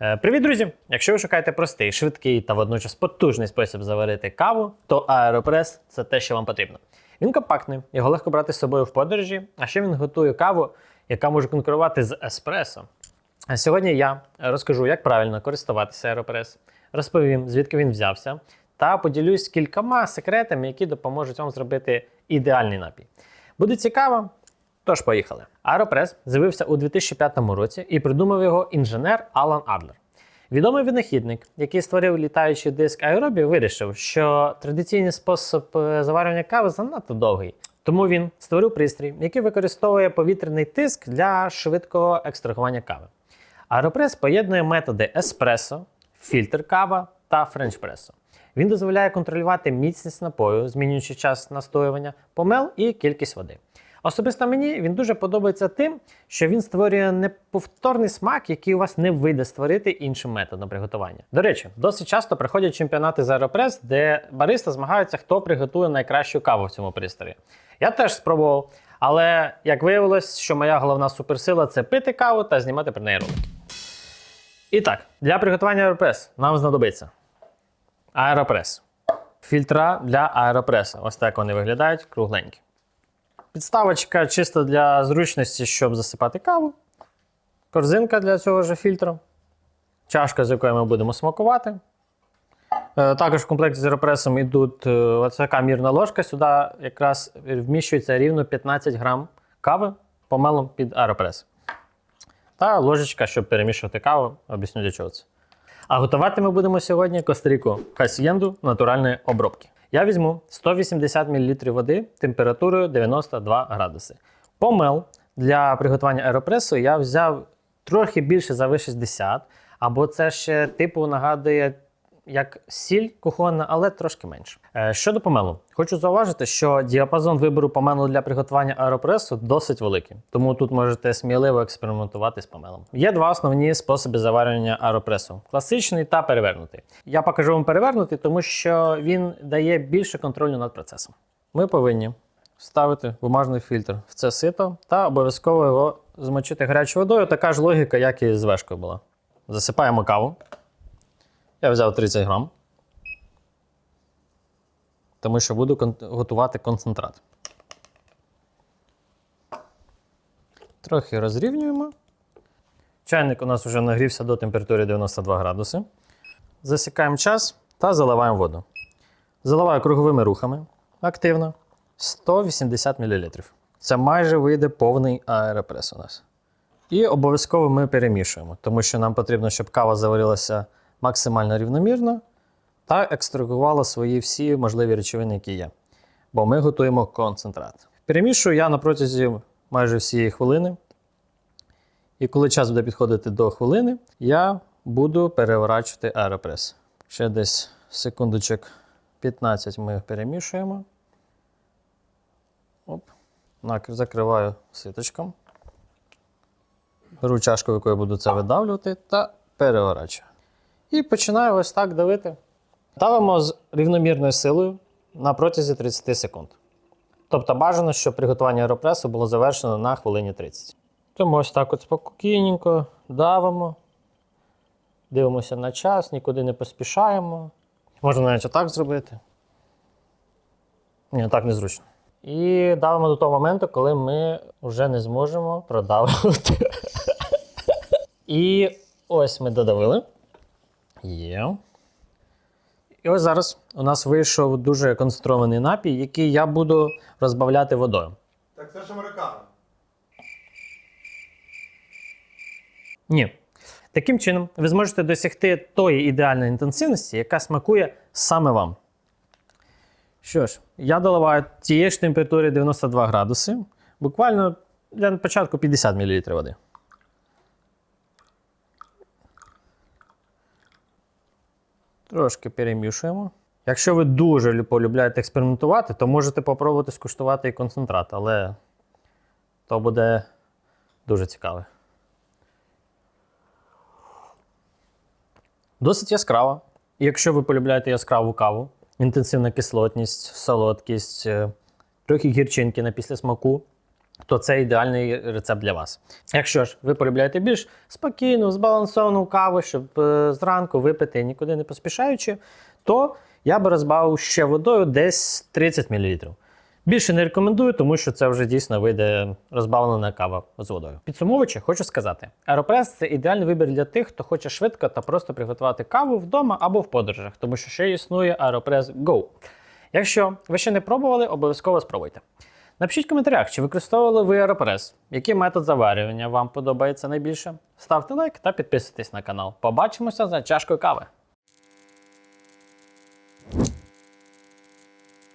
Е, Привіт, друзі! Якщо ви шукаєте простий, швидкий та водночас потужний спосіб заварити каву, то Aeropress – це те, що вам потрібно. Він компактний, його легко брати з собою в подорожі, а ще він готує каву, яка може конкурувати з еспресо. Сьогодні я розкажу, як правильно користуватися Aeropress, розповім, звідки він взявся, та поділюсь кількома секретами, які допоможуть вам зробити ідеальний напій. Буде цікаво, Тож поїхали. Aeropress з'явився у 2005 році і придумав його інженер Алан Адлер. Відомий винахідник, який створив літаючий диск аеробі, вирішив, що традиційний спосіб е, заварювання кави занадто довгий. Тому він створив пристрій, який використовує повітряний тиск для швидкого екстрагування кави. Aeropress поєднує методи еспресо, фільтр кава та френчпресо. Він дозволяє контролювати міцність напою, змінюючи час настоювання, помел і кількість води. Особисто мені він дуже подобається тим, що він створює неповторний смак, який у вас не вийде створити іншим методом приготування. До речі, досить часто приходять чемпіонати з Aeropress, де бариста змагаються, хто приготує найкращу каву в цьому пристрої. Я теж спробував, але як виявилось, що моя головна суперсила це пити каву та знімати про неї ролики. І так, для приготування Aeropress нам знадобиться Aeropress. Фільтра для Aeropress. Ось так вони виглядають, кругленькі. Підставочка чисто для зручності, щоб засипати каву. Корзинка для цього ж фільтру. Чашка, з якої ми будемо смакувати. Е, Також в комплекті з аеропресом йдуть е, така мірна ложка. Сюди якраз вміщується рівно 15 грам кави помелом під аеропрес. Та ложечка, щоб перемішувати каву. Об'ясню для чого це. А готувати ми будемо сьогодні костріку хасієнду натуральної обробки. Я візьму 180 мл води температурою 92 градуси. Помел для приготування аеропресу я взяв трохи більше за V60, або це ще типу нагадує як сіль кухонна, але трошки менше. Е, Щодо помелу, хочу зауважити, що діапазон вибору помелу для приготування аеропресу досить великий, тому тут можете сміливо експериментувати з помелом. Є два основні способи заварювання аеропресу: класичний та перевернутий. Я покажу вам перевернутий, тому що він дає більше контролю над процесом. Ми повинні вставити бумажний фільтр в це сито та обов'язково його змочити гарячою водою. Така ж логіка, як і з вешкою була. Засипаємо каву. Я взяв 30 грам, тому що буду готувати концентрат. Трохи розрівнюємо. Чайник у нас вже нагрівся до температури 92 градуси. Засікаємо час та заливаємо воду. Заливаю круговими рухами активно 180 мл. Це майже вийде повний аеропрес у нас. І обов'язково ми перемішуємо, тому що нам потрібно, щоб кава заварилася максимально рівномірно та екстрагувала свої всі можливі речовини, які є. Бо ми готуємо концентрат. Перемішую я на протязі майже всієї хвилини. І коли час буде підходити до хвилини, я буду переворачувати аеропрес. Ще десь секундочок 15 ми перемішуємо. Оп. Закриваю ситочком. Беру чашку, яку буду це видавлювати, та переворачую. І починаю ось так давити. Ставимо з рівномірною силою на протязі 30 секунд. Тобто бажано, щоб приготування аеропресу було завершено на хвилині 30. Тому ось так от спокійненько давимо. Дивимося на час, нікуди не поспішаємо. Можна навіть отак зробити. Ні, так незручно. І давимо до того моменту, коли ми вже не зможемо продавити. І ось ми додавили. Є. І ось зараз у нас вийшов дуже концентрований напій, який я буду розбавляти водою. Так це ж американо. Ні. Таким чином, ви зможете досягти тої ідеальної інтенсивності, яка смакує саме вам. Що ж, я доливаю тієї ж температури 92 градуси, буквально для початку 50 мл води. Трошки перемішуємо. Якщо ви дуже полюбляєте експериментувати, то можете попробувати скуштувати і концентрат, але то буде дуже цікаво. Досить яскрава. І якщо ви полюбляєте яскраву каву, інтенсивна кислотність, солодкість, е, трохи гірчинки на післясмаку, то це ідеальний рецепт для вас. Якщо ж ви полюбляєте більш спокійну, збалансовану каву, щоб е, зранку випити нікуди не поспішаючи, то я би розбавив ще водою десь 30 мл. Більше не рекомендую, тому що це вже дійсно вийде розбавлена кава з водою. Підсумовуючи, хочу сказати: Aeropress – це ідеальний вибір для тих, хто хоче швидко та просто приготувати каву вдома або в подорожах, тому що ще існує Aeropress Go. Якщо ви ще не пробували, обов'язково спробуйте. Напишіть в коментарях, чи використовували ви Аеропрес, який метод заварювання вам подобається найбільше. Ставте лайк та підписуйтесь на канал. Побачимося за чашкою кави.